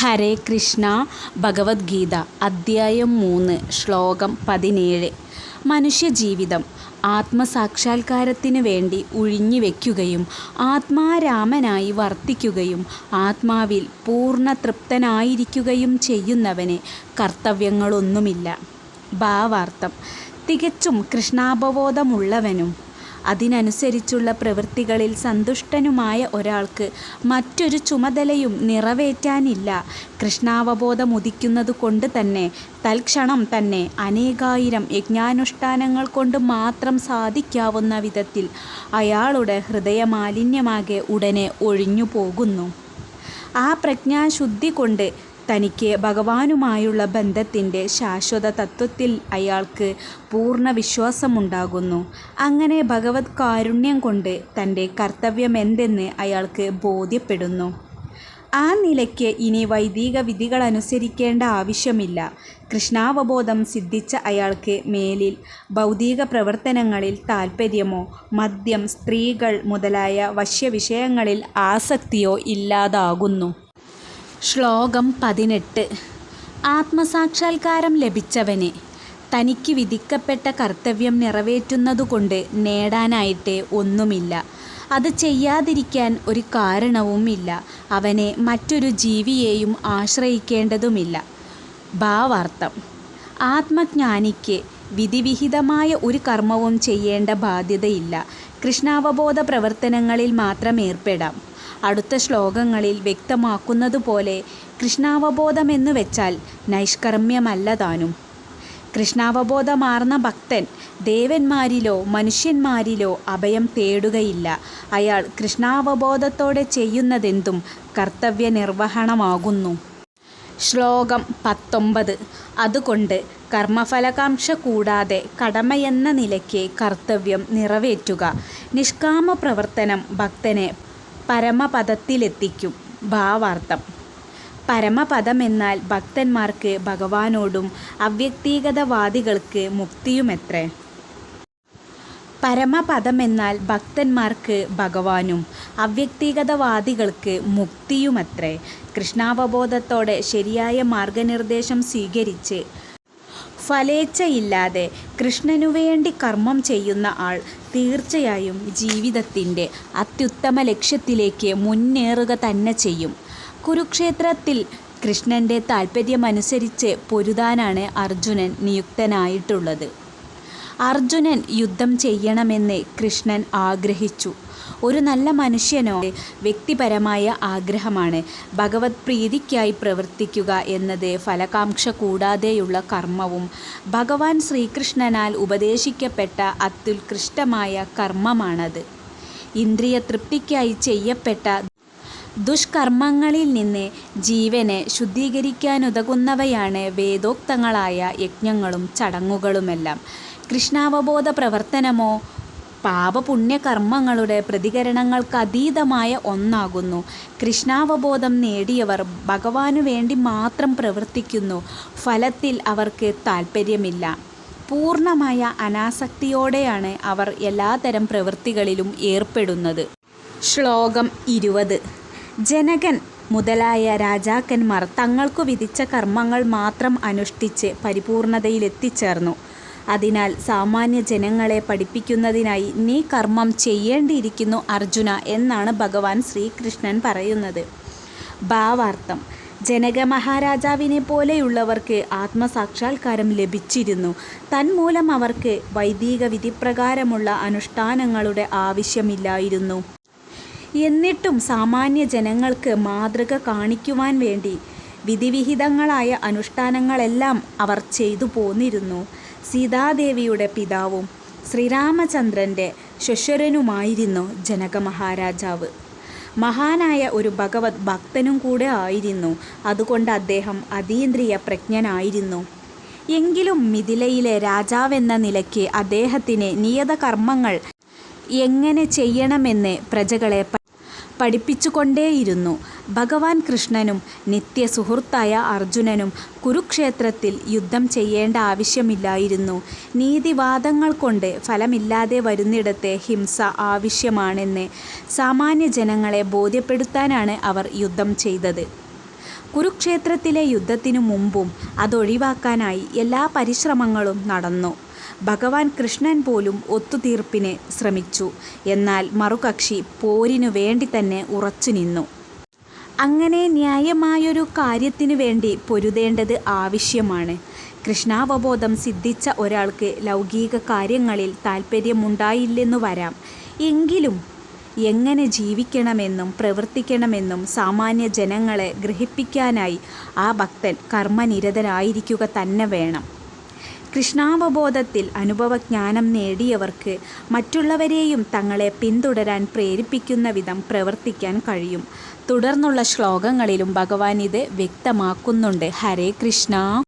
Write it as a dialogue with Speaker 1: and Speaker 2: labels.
Speaker 1: ഹരേ കൃഷ്ണ ഭഗവത്ഗീത അദ്ധ്യായം മൂന്ന് ശ്ലോകം പതിനേഴ്. മനുഷ്യജീവിതം ആത്മസാക്ഷാത്കാരത്തിന് വേണ്ടി ഉഴിഞ്ഞു വയ്ക്കുകയും ആത്മാരാമനായി വർത്തിക്കുകയും ആത്മാവിൽ പൂർണ തൃപ്തനായിരിക്കുകയും ചെയ്യുന്നവന് കർത്തവ്യങ്ങളൊന്നുമില്ല. ഭാവാർത്ഥം. തികച്ചും കൃഷ്ണാവബോധമുള്ളവനും അതിനനുസരിച്ചുള്ള പ്രവൃത്തികളിൽ സന്തുഷ്ടനുമായ ഒരാൾക്ക് മറ്റൊരു ചുമതലയും നിറവേറ്റാനില്ല. കൃഷ്ണാവബോധമുദിക്കുന്നതു കൊണ്ട് തന്നെ തൽക്ഷണം തന്നെ അനേകായിരം യജ്ഞാനുഷ്ഠാനങ്ങൾ കൊണ്ട് മാത്രം സാധിക്കാവുന്ന വിധത്തിൽ അയാളുടെ ഹൃദയമാലിന്യമാകെ ഉടനെ ഒഴിഞ്ഞു പോകുന്നു ആ പ്രജ്ഞാശുദ്ധി കൊണ്ട് തനിക്ക് ഭഗവാനുമായുള്ള ബന്ധത്തിന്റെ ശാശ്വത തത്വത്തിൽ അയാൾക്ക് പൂർണ വിശ്വാസമുണ്ടാകുന്നു. അങ്ങനെ ഭഗവത് കാരുണ്യം കൊണ്ട് തന്റെ കർത്തവ്യമെന്തെന്ന് അയാൾക്ക് ബോധ്യപ്പെടുന്നു. ആ നിലയ്ക്ക് ഇനി വൈദിക വിധികൾ അനുസരിക്കേണ്ട ആവശ്യമില്ല. കൃഷ്ണാവബോധം സിദ്ധിച്ച അയാൾക്ക് മേലിൽ ഭൗതിക പ്രവർത്തനങ്ങളിൽ താൽപ്പര്യമോ മദ്യം സ്ത്രീകൾ മുതലായ വശ്യവിഷയങ്ങളിൽ ആസക്തിയോ ഇല്ലാതാകുന്നു. ശ്ലോകം പതിനെട്ട്. ആത്മസാക്ഷാത്കാരം ലഭിച്ചവന് തനിക്ക് വിധിക്കപ്പെട്ട കർത്തവ്യം നിറവേറ്റുന്നതുകൊണ്ട് നേടാനായിട്ട് ഒന്നുമില്ല. അത് ചെയ്യാതിരിക്കാൻ ഒരു കാരണവും ഇല്ല അവനെ മറ്റൊരു ജീവിയെയും ആശ്രയിക്കേണ്ടതുമില്ല. ഭാവാർത്ഥം. ആത്മജ്ഞാനിക്ക് വിധിവിഹിതമായ ഒരു കർമ്മവും ചെയ്യേണ്ട ബാധ്യതയില്ല. കൃഷ്ണാവബോധ പ്രവർത്തനങ്ങളിൽ മാത്രം ഏർപ്പെടാം. അടുത്ത ശ്ലോകങ്ങളിൽ വ്യക്തമാക്കുന്നതുപോലെ കൃഷ്ണാവബോധമെന്നു വെച്ചാൽ നൈഷ്കർമ്മ്യമല്ല താനും. കൃഷ്ണാവബോധമാർന്ന ഭക്തൻ ദേവന്മാരിലോ മനുഷ്യന്മാരിലോ അഭയം തേടുകയില്ല. അയാൾ കൃഷ്ണാവബോധത്തോടെ ചെയ്യുന്നതെന്തും കർത്തവ്യ നിർവഹണമാകുന്നു ശ്ലോകം പത്തൊമ്പത്. അതുകൊണ്ട് കർമ്മഫലകാംക്ഷ കൂടാതെ കടമയെന്ന നിലയ്ക്ക് കർത്തവ്യം നിറവേറ്റുക. നിഷ്കാമ പ്രവർത്തനം ഭക്തനെ പരമപദത്തിലെത്തിക്കും. ഭാവാർത്ഥം. പരമപദം എന്നാൽ ഭക്തന്മാർക്ക് ഭഗവാനോടും അവ്യക്തിഗതവാദികൾക്ക് മുക്തിയുമെത്രേ? പരമപദമെന്നാൽ ഭക്തന്മാർക്ക് ഭഗവാനും അവ്യക്തിഗതവാദികൾക്ക് മുക്തിയുമത്രേ? കൃഷ്ണാവബോധത്തോടെ ശരിയായ മാർഗനിർദ്ദേശം സ്വീകരിച്ച് ഫലേച്ഛയില്ലാതെ കൃഷ്ണനു വേണ്ടി കർമ്മം ചെയ്യുന്ന ആൾ തീർച്ചയായും ജീവിതത്തിന്റെ അത്യുത്തമ ലക്ഷ്യത്തിലേക്ക് മുന്നേറുക തന്നെ ചെയ്യും. കുരുക്ഷേത്രത്തിൽ കൃഷ്ണന്റെ താൽപ്പര്യമനുസരിച്ച് പൊരുതാനാണ് അർജുനൻ നിയുക്തനായിട്ടുള്ളത്. അർജുനൻ യുദ്ധം ചെയ്യണമെന്ന് കൃഷ്ണൻ ആഗ്രഹിച്ചു. ഒരു നല്ല മനുഷ്യനോ വ്യക്തിപരമായ ആഗ്രഹമാണ്. ഭഗവത് പ്രീതിക്കായി പ്രവർത്തിക്കുക എന്നത് ഫലകാംക്ഷ കൂടാതെയുള്ള കർമ്മവും ഭഗവാൻ ശ്രീകൃഷ്ണനാൽ ഉപദേശിക്കപ്പെട്ട അത്യുത്കൃഷ്ടമായ കർമ്മമാണത്. ഇന്ദ്രിയ തൃപ്തിക്കായി ചെയ്യപ്പെട്ട ദുഷ്കർമ്മങ്ങളിൽ നിന്ന് ജീവനെ ശുദ്ധീകരിക്കാനുതകുന്നവയാണ് വേദോക്തങ്ങളായ യജ്ഞങ്ങളും ചടങ്ങുകളുമെല്ലാം. കൃഷ്ണാവബോധ പ്രവർത്തനമോ പാപപുണ്യകർമ്മങ്ങളുടെ പ്രതികരണങ്ങൾക്ക് അതീതമായ ഒന്നാകുന്നു. കൃഷ്ണാവബോധം നേടിയവർ ഭഗവാനു വേണ്ടി മാത്രം പ്രവർത്തിക്കുന്നു. ഫലത്തിൽ അവർക്ക് താൽപ്പര്യമില്ല പൂർണമായ അനാസക്തിയോടെയാണ് അവർ എല്ലാതരം പ്രവൃത്തികളിലും ഏർപ്പെടുന്നത്. ശ്ലോകം ഇരുപത്. ജനകൻ മുതലായ രാജാക്കന്മാർ തങ്ങൾക്കു വിധിച്ച കർമ്മങ്ങൾ മാത്രം അനുഷ്ഠിച്ച് പരിപൂർണതയിലെത്തിച്ചേർന്നു. അതിനാൽ സാമാന്യ ജനങ്ങളെ പഠിപ്പിക്കുന്നതിനായി നീ കർമ്മം ചെയ്യേണ്ടിയിരിക്കുന്നു അർജുന എന്നാണ് ഭഗവാൻ ശ്രീകൃഷ്ണൻ പറയുന്നത്. ഭാവാർത്ഥം. ജനക മഹാരാജാവിനെ പോലെയുള്ളവർക്ക് ആത്മസാക്ഷാത്കാരം ലഭിച്ചിരുന്നു. തന്മൂലം അവർക്ക് വൈദിക വിധിപ്രകാരമുള്ള അനുഷ്ഠാനങ്ങളുടെ ആവശ്യമില്ലായിരുന്നു. എന്നിട്ടും സാമാന്യ ജനങ്ങൾക്ക് മാതൃക കാണിക്കുവാൻ വേണ്ടി വിധിവിഹിതങ്ങളായ അനുഷ്ഠാനങ്ങളെല്ലാം അവർ ചെയ്തു പോന്നിരുന്നു. സീതാദേവിയുടെ പിതാവും ശ്രീരാമചന്ദ്രന്റെ ശ്വശുരനുമായിരുന്നു ജനക മഹാരാജാവ് മഹാനായ ഒരു ഭഗവത് ഭക്തനും കൂടെ ആയിരുന്നു. അതുകൊണ്ട് അദ്ദേഹം അതീന്ദ്രിയ പ്രജ്ഞനായിരുന്നു. എങ്കിലും മിഥിലയിലെ രാജാവെന്ന നിലയ്ക്ക് അദ്ദേഹത്തിന് നിയത കർമ്മങ്ങൾ എങ്ങനെ ചെയ്യണമെന്ന് പ്രജകളെ പഠിപ്പിച്ചുകൊണ്ടേയിരുന്നു. ഭഗവാൻ കൃഷ്ണനും നിത്യസുഹൃത്തായ അർജുനനും കുരുക്ഷേത്രത്തിൽ യുദ്ധം ചെയ്യേണ്ട ആവശ്യമില്ലായിരുന്നു. നീതിവാദങ്ങൾ കൊണ്ട് ഫലമില്ലാതെ വരുന്നിടത്തെ ഹിംസ ആവശ്യമാണെന്ന് സാമാന്യ ജനങ്ങളെ ബോധ്യപ്പെടുത്താനാണ് അവർ യുദ്ധം ചെയ്തത്. കുരുക്ഷേത്രത്തിലെ യുദ്ധത്തിനു മുമ്പും അതൊഴിവാക്കാനായി എല്ലാ പരിശ്രമങ്ങളും നടന്നു. ഭഗവാൻ കൃഷ്ണൻ പോലും ഒത്തുതീർപ്പിന് ശ്രമിച്ചു. എന്നാൽ മറുകക്ഷി പോരിനു വേണ്ടി തന്നെ ഉറച്ചു നിന്നു അങ്ങനെ ന്യായമായൊരു കാര്യത്തിനു വേണ്ടി പൊരുതേണ്ടത് ആവശ്യമാണ്. കൃഷ്ണാവബോധം സിദ്ധിച്ച ഒരാൾക്ക് ലൗകിക കാര്യങ്ങളിൽ താല്പര്യമുണ്ടായില്ലെന്നു വരാം. എങ്കിലും എങ്ങനെ ജീവിക്കണമെന്നും പ്രവർത്തിക്കണമെന്നും സാമാന്യ ജനങ്ങളെ ഗ്രഹിപ്പിക്കാനായി ആ ഭക്തൻ കർമ്മനിരതനായിരിക്കുക തന്നെ വേണം. കൃഷ്ണാവബോധത്തിൽ അനുഭവജ്ഞാനം നേടിയവർക്ക് മറ്റുള്ളവരെയും തങ്ങളെ പിന്തുടരാൻ പ്രേരിപ്പിക്കുന്ന വിധം പ്രവർത്തിക്കാൻ കഴിയും. തുടർന്നുള്ള ശ്ലോകങ്ങളിലും ഭഗവാൻ ഇത് വ്യക്തമാക്കുന്നുണ്ട്. ഹരേ കൃഷ്ണ.